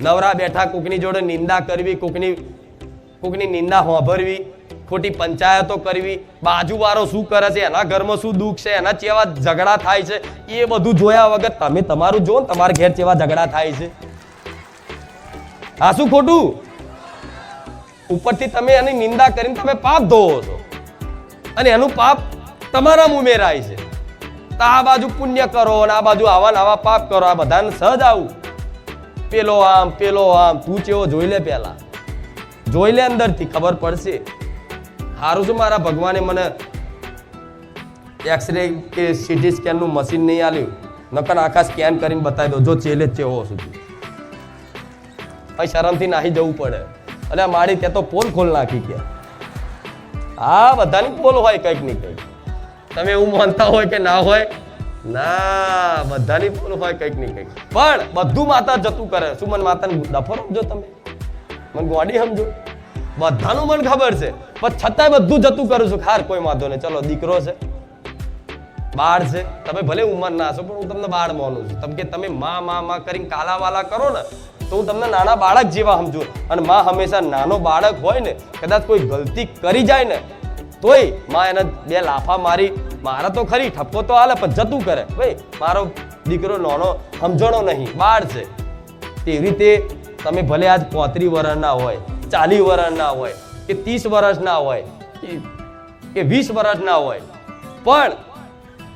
નવરા બેઠા, કોકની જોડે નિંદા કરવી, કોકની કોકની નિંદા હોંભરવી, ખોટી પંચાયતો કરવી, બાજુવાળો શું કરે છે, એના ઘરમાં શું દુઃખ છે, એના ચેવા ઝઘડા થાય છે, એ બધું જોયા વગર તમે તમારું જો તમારા ઘેર ચેવા ઝઘડા થાય છે. આ શું ખોટું? ઉપરથી તમે એની નિંદા કરીને તમે પાપ ધોવો છો. અને એનું પાપ તમારામાં ઉમેરાય છે. તો આ બાજુ પુણ્ય કરો અને આ બાજુ આવા આવા પાપ કરો, આ બધાને સહજ આવું. પેલો આમ પેલો આમ, તું ચેવો જોઈ લે પેલા. જોઈ લે અંદરથી, ખબર પડશે. સારું છે મારા ભગવાને મને એક્સરે કે સીટી સ્કેનનું મશીન નહીં આલ્યું નકર આખા સ્કેન કરીને બતાવી દો જો ચેલે ચેવો સુધી પછી શરમથી નાહી જવું પડે. અને મારી ત્યાં તો પોલ ખોલ નાખી ગયા હા, બધાની પોલ હોય કંઈક ને કંઈક. તમે એવું માનતા હોય કે ના હોય? ના, બધાની પોલ હોય કંઈક નહીં, કંઈક. પણ બધું માતા જતું કરે. શું મને માતાને ડફો સમજો તમે. મને ગોડી સમજો. બધાનું મને ખબર છે. પણ છતાંય બધું જતું કરું છું. ખાર કોઈ વાંધો નહીં. ચલો, દીકરો છે. બાળ છે. તમે ભલે ઉંમર ના છો પણ હું તમને બાળ માનું છું. તમ કે તમે માં માં માં કરીને કાલા વાલા કરો ને, તો હું તમને નાના બાળક જેવા સમજુ. અને માં હંમેશા નાનો બાળક હોય ને, કદાચ કોઈ ગલતી કરી જાય ને, તોયમાં એને બે લાફા મારી મારા તો ખરી, ઠપકો તો હાલે પણ જતું કરે. ભાઈ, મારો દીકરો નાનો સમજણો નહીં, બાળ છે. તેવી રીતે તમે ભલે આજ પોત્રી વર્ષના હોય, ચાલીસ વર્ષના હોય, કે ત્રીસ વર્ષના હોય, કે- વીસ વર્ષના હોય, પણ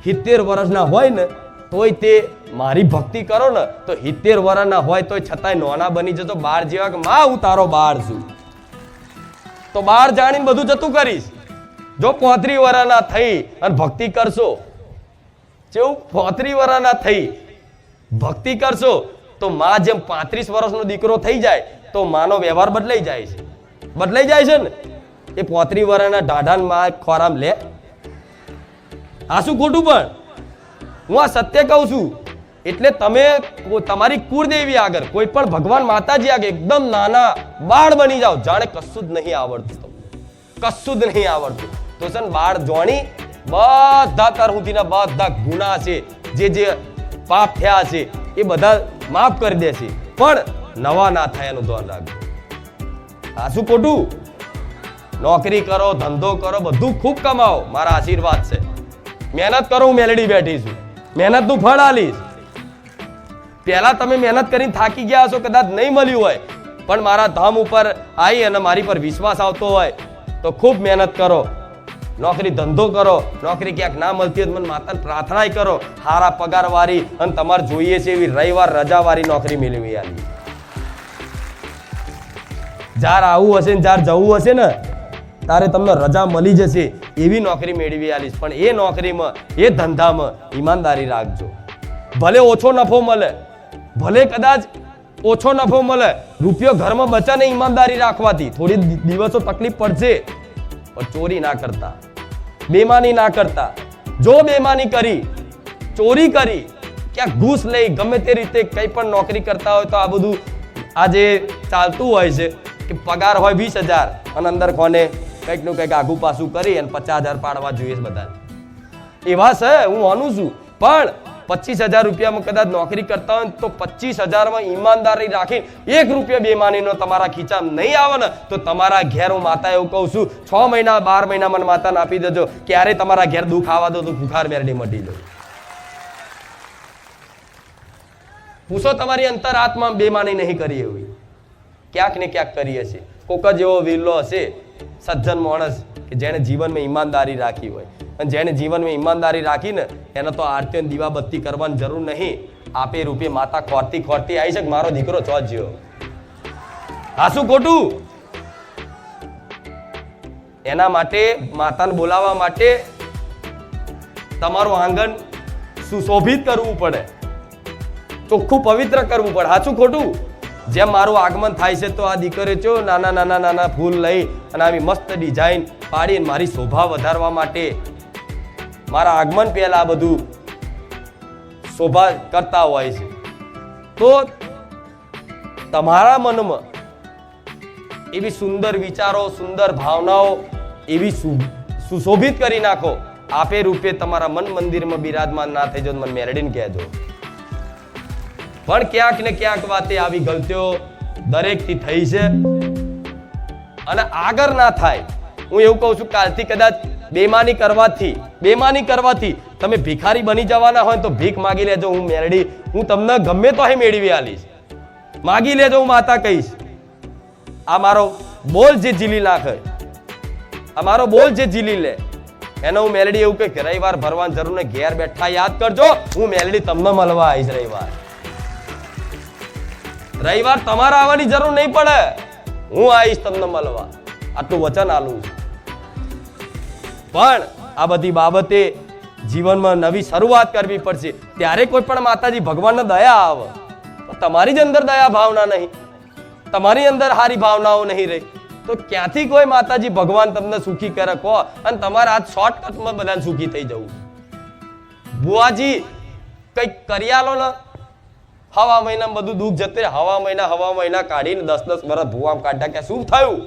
સિત્તેર વર્ષના હોય ને, તોય તે મારી ભક્તિ કરો ને, તો સિત્તેર વર્ષના હોય તોય છતાંય નોના બની જતો બાર જેવા કે માં હું તારો બાર છું. તો બાર જાણીને બધું જતું કરીશ. જો પોત્રી વરાના થઈ અને ભક્તિ કરશો, જેવું પોત્રી વરાના થઈ, ભક્તિ કરશો, તો માં જેમ પાંત્રીસ વર્ષનો દીકરો થઈ જાય, તો માનો વ્યવહાર બદલાઈ જાય છે. બદલાઈ જાય છે ને? એ પોત્રી વરાના ઢાઢાનમાં ખોરામ લે. આ શું ખોટું પણ? હું આ સત્ય કહું છું. એટલે તમે તમારી કુળદેવી આગળ, કોઈ પણ ભગવાન માતાજી આગળ એકદમ નાના બાળ બની જાઓ, જાણે કશું જ નહીં આવડતું. કશું જ નહીં આવડતું. તો છે બાળ જોણી બધા સુધીના બધા ગુના છે, જે જે પાપ થયા છે, એ બધા માફ કરી દેશે પણ નવા ના થાય એનું ધ્યાન રાખજો. આ શું ખોટું? નોકરી કરો, ધંધો કરો, બધું ખૂબ કમાઓ. મારા આશીર્વાદ છે. મહેનત કરો હું મેલડી બેઠી છું. મહેનતનું ફળ આલીશ. પહેલા તમે મહેનત કરીને થાકી ગયા હશો, કદાચ નહીં મળ્યું હોય. પણ મારા ધામ ઉપર આવી અને મારી પર વિશ્વાસ આવતો હોય. તો ખૂબ મહેનત કરો. નોકરી ધંધો કરો, નોકરી ક્યાંક ના મળતી હોય મને માતાને પ્રાર્થના કરો. સારા પગાર વાળી અને તમારે જોઈએ છે એવી રવિવાર રજા વાળી નોકરી મેળવી આલી. જાર આવું હશે ને, જાર જવું હશે ને, તારે તમને રજા મળી જશે એવી નોકરી મેળવી આલીશ. પણ એ નોકરીમાં, એ ધંધામાં ઈમાનદારી રાખજો. ભલે ઓછો નફો મળે, ભલે કદાચ ઓછો નફો મળે, રૂપિયો ઘરમાં બચાને ઈમાનદારી રાખવાથી થોડી દિવસો તકલીફ પડશે. પણ ચોરી ના કરતા બેમાની ના કરતા જો બેમાની કરી ચોરી કરી ક્યાંક ઘૂસ લઈ ગમે તે રીતે કંઈ પણ નોકરી કરતા હોય તો આ બધું આ જે ચાલતું હોય છે કે પગાર હોય વીસ હજાર અને અંદર કોને કંઈકનું કંઈક આઘું પાછું કરી અને પચાસ હજાર પાડવા જોઈએ બધા એવા છે હું માનું છું પણ પચીસ હજાર રૂપિયામાં કદાચ નોકરી કરતા હોય તો પચીસ હજારમાં ઈમાનદારી રાખી એક રૂપિયા બેમાનીનો તમારા ખીચા નહીં આવે ને તો તમારા ઘેર હું માતા એવું કહું છું, છ મહિના, બાર મહિના મને માતાને આપી દેજો. ક્યારે તમારા ઘેર દુઃખ આવવા દો તો ભૂખાર મેરડી મટી દો પૂછો તમારી અંતર આત્મા બેમાની નહીં કરી એવી. ક્યાંક ને ક્યાંક કરીએ છીએ. કોક જેવો વિરલો હશે, સજ્જન માણસ કે જેણે જીવનમાં ઈમાનદારી રાખી હોય. અને જેણે જીવનમાં ઈમાનદારી રાખીને એને તો આરતી અને દીવાબત્તી કરવાની જરૂર નહીં. આપે રૂપે માતા ખોરતી ખોરતી આવી છે મારો દીકરો ચો જ્યો હા, શું ખોટું? એના માટે, માતાને બોલાવવા માટે તમારું આંગણ સુશોભિત કરવું પડે. ચોખ્ખું પવિત્ર કરવું પડે. સાચું ખોટું? જેમ મારું આગમન થાય છે તો આ દીકરે ચો નાના નાના નાના ફૂલ લઈ અને આવી મસ્ત ડિઝાઇન પાડીને મારી શોભા વધારવા માટે મારા આગમન પહેલા આ બધું શોભા કરતા હોય છે. તો તમારા મનમાં એવી સુંદર વિચારો, સુંદર ભાવનાઓ એવી સુશોભિત કરી નાખો. આપે રૂપે તમારા મન મંદિરમાં બિરાજમાન ના થઈ જાવ મને મેરડીને કહેજો. પણ ક્યાંક ને ક્યાંક વાતે આવી ગલતીઓ દરેકથી થઈ છે. અને આગળ ના થાય. હું એવું કહું છું, કાલથી કદાચ બેમાની કરવાથી બેમાની કરવાથી તમે ભિખારી બની જવાના હોય તો ભીખ માગી લેજો, હું મેરડી, હું તમને ગમે તો અહીં મેળવી આલીશ. માગી લેજો, હું માતા કહીશ. આ મારો બોલ જે ઝીલી નાખે. આ મારો બોલ જે ઝીલી લે. એનો હું મેલડી એવું કે રવિવાર ભરવાની જરૂર ને ઘેર બેઠા યાદ કરજો, હું મેલડી તમને મળવા આવીશ રવિવાર. રવિવાર તમારે આવવાની જરૂર નહીં પડે. હું આવીશ તમને મળવા. આટલું વચન આલું છું. પણ આ બધી બાબતે જીવનમાં નવી શરૂઆત કરવી પડશે. ત્યારે કોઈ પણ માતાજી ભગવાનને દયા આવે. તમારી જ અંદર દયા ભાવના નહીં. તમારી અંદર સારી ભાવનાઓ નહીં રહી. તો ક્યાંથી કોઈ માતાજી ભગવાન તમને સુખી કરે કહો અને તમારા આ શોર્ટકટમાં બધાને સુખી થઈ જવું. બુઆજી કંઈક કરી આલો ને. હવા મહિના બધું દુઃખ જતે હવા મહિના હવા મહિના કાઢીને દસ દસ વર્ષ ભૂવામ કાઢ્યા કે શું થયું?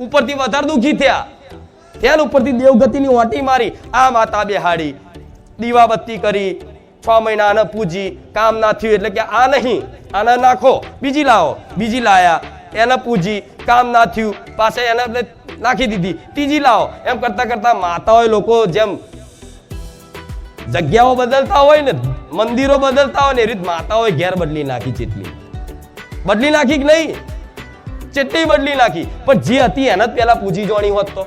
ઉપરથી વધારે દુઃખી થયા. ત્યાં ઉપરથી દેવગતિની ઓટી મારી, આ માતા બેહાડી. દીવાબત્તી કરી, છ મહિના આને પૂજી, કામ ના થયું એટલે કે આ નહીં, આને નાખો, બીજી લાવો, બીજી લાયા, એને પૂજી, કામ ના થયું, પાસે એને નાખી દીધી, ત્રીજી લાવો. એમ કરતા કરતા માતાઓએ લોકો જેમ જગ્યાઓ બદલતા હોય ને, મંદિરો બદલતા હોય ને, એ રીત માતાઓએ ઘેર બદલી નાખી ચેટલી. બદલી નાખી કે નહીં? ચેટલી બદલી નાખી. પણ જે હતી એને જ પહેલા પૂજી જોણી હોત તો.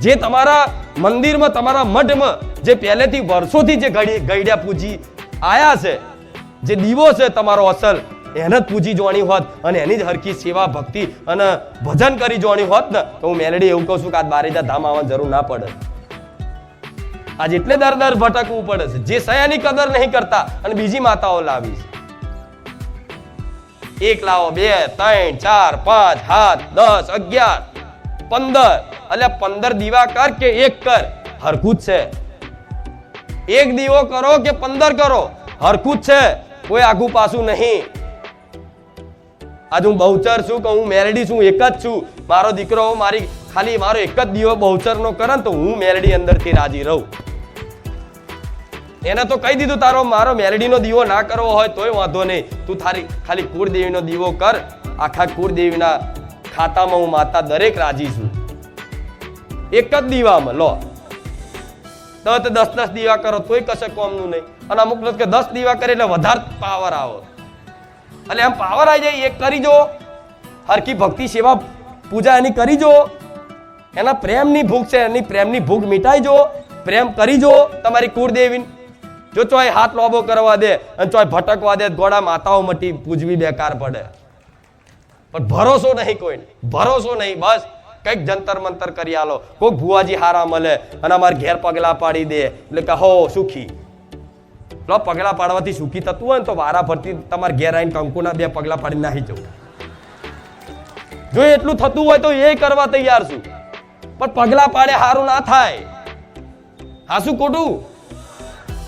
જે તમારા મંદિરમાં, તમારા મઠમાં જે પહેલેથી વર્ષોથી જે ગઈડ્યા પૂજી આયા છે, જે દીવો છે તમારો અસલ, એને જ પૂજી જોવાની હોત અને એની જ હરખી સેવા, ભક્તિ અને ભજન કરી જોવાની હોત ને, તો હું મેલેડી એવું કહું છું કે આ બારીજા ધામ આવવાની જરૂર ના પડે. આજ એટલે દર દર ભટકવું પડે છે. જે સયાની કદર નહીં કરતા અને બીજી માતાઓ લાવી છે. એક લાવો, બે, ત્રણ, ચાર, પાંચ, સાત, દસ, અગિયાર, પંદર એટલે પંદર દીવા કર કે એક કર? હરખું છે. એક દીવો કરો કે પંદર કરો? હરખું છે. કોઈ આગુ પાછું નહીં. આજ હું બહુચર છું કે હું મેરડી છું, એક જ છું. મારો દીકરો, મારી, ખાલી મારો એક જ દીવો બહુચર નો કરે તો હું મેરડી અંદરથી રાજી રહું. એને તો કહી દીધું, તારો, મારો મેરડીનો દીવો ના કરવો હોય તોય વાંધો નહીં. તું તારી ખાલી કુળદેવીનો દીવો કર. આખા કુળદેવીના ખાતામાં હું માતા દરેક રાજી છું. એક જ દીવામાં, લો. તો દસ દસ દીવા કરો, તોય કશે કોમનું નહીં. અને અમુક લોકો દસ દીવા કરે એટલે વધારે પાવર આવો. એટલે આમ પાવર આવી જાય, એક કરી જો. હરકી ભક્તિ, સેવા, પૂજા એની કરી જો. એના પ્રેમની ભૂખ છે, એની પ્રેમની ભૂખ મીટાઈ જો. પ્રેમ કરી જો તમારી કુળદેવી જો ચોય હાથ લોબો કરવા દે, અને ચોય ભટકવા દે ગોળા માતાઓ મટી પૂજવી બેકાર પડે. પણ ભરોસો નહીં કોઈ ભરોસો નહીં, બસ. કંઈક જંતર મંતર કરી આલો. કોઈક ભુવાજી હારા મળે અને અમારે ઘેર પગલા પાડી દે. એટલે કે, હો, સુખી. લો, પગલા પાડવાથી સુખી થતું હોય ને તો વારા ફરતી તમારે ઘેર આવીને કંકુના બે પગલા પાડી નાખી જવું. જો એટલું થતું હોય તો એ કરવા તૈયાર છું. પણ પગલા પાડે સારું ના થાય. હા શું ખોટું?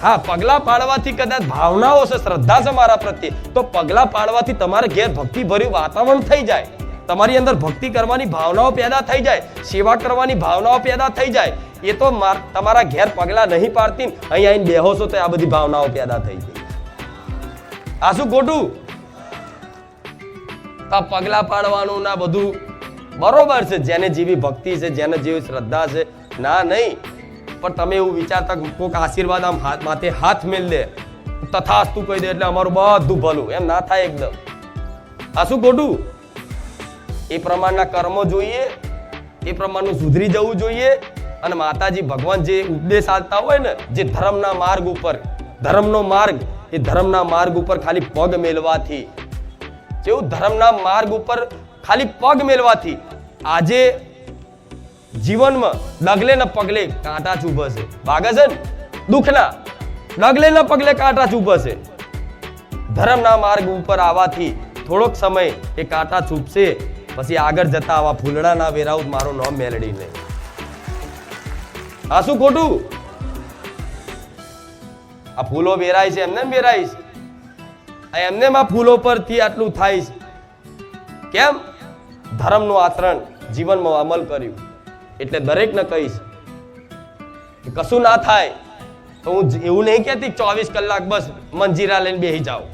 હા, પગલા પાડવાથી કદાચ ભાવનાઓ છે શ્રદ્ધા છે મારા પ્રત્યે. તો પગલા પાડવાથી તમારે ઘેર ભક્તિ ભર્યું વાતાવરણ થઈ જાય. તમારી અંદર ભક્તિ કરવાની ભાવનાઓ પેદા થઈ જાય, સેવા કરવાની ભાવનાઓ પેદા થઈ જાય, એ તો તમારા ઘેર પગલા નહીં પાડતી અહીં આવીને બેહોશો તો આ બધી ભાવનાઓ પેદા થઈ જાય. આ શું ખોટું આ પગલા પાડવાનું ના બધું બરોબર છે, જેને જેવી ભક્તિ છે, જેને જેવી શ્રદ્ધા છે, ના નહીં, પણ તમે એવું વિચારતા કોઈક આશીર્વાદ આમ હાથ માથે હાથ મેળ દે, તથાસ્તુ કહી દે એટલે અમારું બધું ભલું, એમ ના થાય એકદમ. આ શું ખોટું એ પ્રમાણના કર્મો જોઈએ, એ પ્રમાણનું સુધરી જવું જોઈએ અને માતાજી ભગવાન જે ઉપદેશ આપતા હોય ને, જે ધર્મના માર્ગ ઉપર, ધર્મનો માર્ગ, એ ધર્મના માર્ગ ઉપર ખાલી પગ મેળવાથી. જેવું ધર્મના માર્ગ ઉપર ખાલી પગ મેલવાથી આજે જીવનમાં ડગલે ને પગલે કાંટા ચૂભશે. ભાગે છે ને? દુઃખના. ડગલે ને પગલે કાંટા ચૂભશે. ધર્મના માર્ગ ઉપર આવવાથી થોડોક સમય એ કાંટા ચૂપશે પછી આગળ જતા આવા ફૂલડાના વેરાઉત મારું નામ મેલડી નહીં. આ શું ખોટું? આ ફૂલો વેરાય છે, એમને એમ વેરાય છે. એમને આ ફૂલો પરથી આટલું થાય છે. કેમ? ધર્મનું આચરણ જીવનમાં અમલ કર્યું. એટલે દરેકને કહીશ કશું ના થાય, તો હું એવું નહીં કહેતી ચોવીસ કલાક બસ મંજીરા લઈને બેસી જાઉં.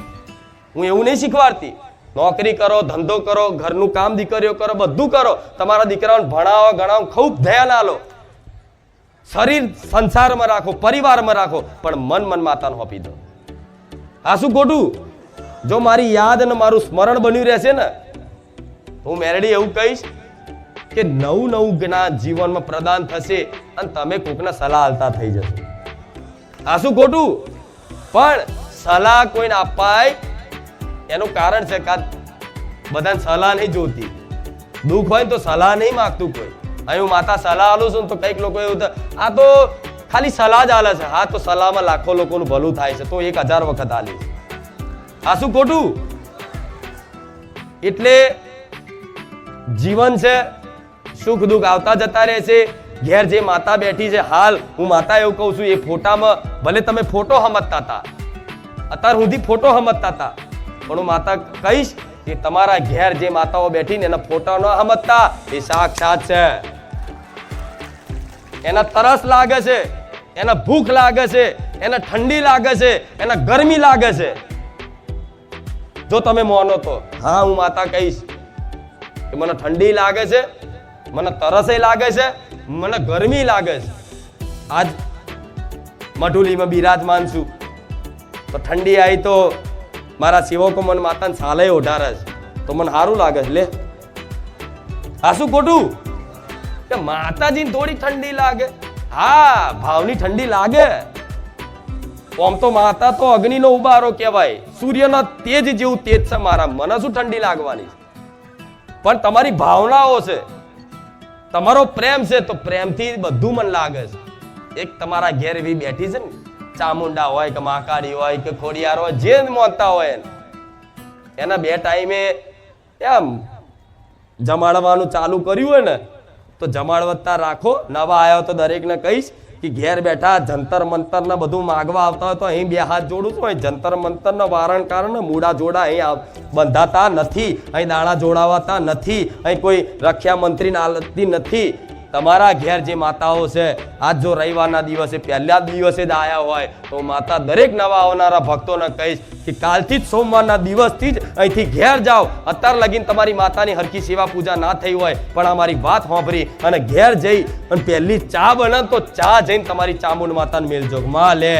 હું એવું નહીં શીખવાડતી. નોકરી કરો, ધંધો કરો, ઘરનું કામ, દીકરીઓ કરો, બધું કરો. તમારા દીકરાઓને ભણાવો, ગણાવો, ખૂબ ધ્યાન આલો. શરીર સંસારમાં રાખો, પરિવારમાં રાખો, પણ મન મન માતાને હોપી દો. આ શું ખોટું જો મારી યાદ અને મારું સ્મરણ બન્યું રહેશે ને હું મેરડી એવું કહીશ કે નવું નવું જ્ઞાન જીવનમાં પ્રદાન થશે અને તમે કોકને સલાહ આલતા થઈ જશો. આ શું ખોટું પણ સલાહ કોઈને અપાય એનું કારણ છે કે બધાને સલાહ નહીં જોતી. દુઃખ હોય તો સલાહ નહીં માગતું કોઈ. અહીં હું માતા સલાહ આલું છું તો કંઈક લોકો એવું આ તો ખાલી સલાહ જ આલે છે. હા, તો સલાહમાં લાખો લોકોનું ભલું થાય છે. તો એક હજાર વખત આલી આ શું ખોટું? એટલે જીવન છે, સુખ દુઃખ આવતા જતા રહે છે. ઘેર જે માતા બેઠી છે, હાલ હું માતા એવું કહું છું, એ ફોટામાં ભલે તમે ફોટો સમજતા હતા. અત્યાર સુધી ફોટો સમજતા હતા. પણ હું માતા કહીશ કે તમારા ઘેર જે માતાઓ બેઠી ને એના ફોટા ન સમજતા, એ સાક્ષાત છે. એના તરસ લાગે છે, એના ભૂખ લાગે છે, એને ઠંડી લાગે છે, એને ગરમી લાગે છે. જો તમે માનો તો. હા, હું માતા કહીશ કે મને ઠંડી લાગે છે, મને તરસે લાગે છે, મને ગરમી લાગે છે. આજ મઢુલીમાં બિરાજમાન છું. તો ઠંડી આવી તો મારા સેવકો મન માતાને સાલે ઓઢારે છે. તો મને સારું લાગે છે, લે. આ શું ખોટું? કે માતાજીને થોડી ઠંડી લાગે. હા, ભાવની ઠંડી લાગે. આમ તો માતા તો અગ્નિનો ઉબારો કહેવાય. સૂર્યના તેજ જેવું તેજ છે મારા. મને શું ઠંડી લાગવાની પણ તમારી ભાવનાઓ છે. તમારો પ્રેમ છે તો પ્રેમથી બધું મન લાગે છે. એક તમારા ઘેર એવી બેઠી છે ને ચામુંડા હોય કે માકાડી હોય કે ખોડિયાર હોય, જે મોનતા હોય. એને. બે ટાઈમે એમ જમાડવાનું ચાલુ કર્યું હોય ને, તો જમાડવત્તા રાખો. નવા આવ્યો તો દરેકને કહીશ કે ઘેર બેઠા જંતર મંતર ને બધું માગવા આવતા હોય તો અહીં બે હાથ જોડું છું. અહીં જંતર મંતર ને વારણ કારણ મૂડા જોડા અહીં બંધાતા નથી. અહીં દાણા જોડાવાતા નથી. અહીં કોઈ રક્ષા મંત્રી નાલતી નથી. તમારા ઘેર જે માતાઓ છે, આજ જો રવિવારના દિવસે, પહેલા દિવસે જ આવ્યા હોય, તો માતા દરેક નવા આવનારા ભક્તોને કહીશ કે કાલથી જ સોમવારના દિવસથી જ અહીંથી ઘેર જાઓ. અત્યાર લગીન તમારી માતાની હરકી સેવા પૂજા ના થઈ હોય, પણ અમારી વાત સાંભળી અને ઘેર જઈ અને પહેલી ચા બને તો ચા જઈને તમારી ચામુંડ માતાને મેલજો. માં લે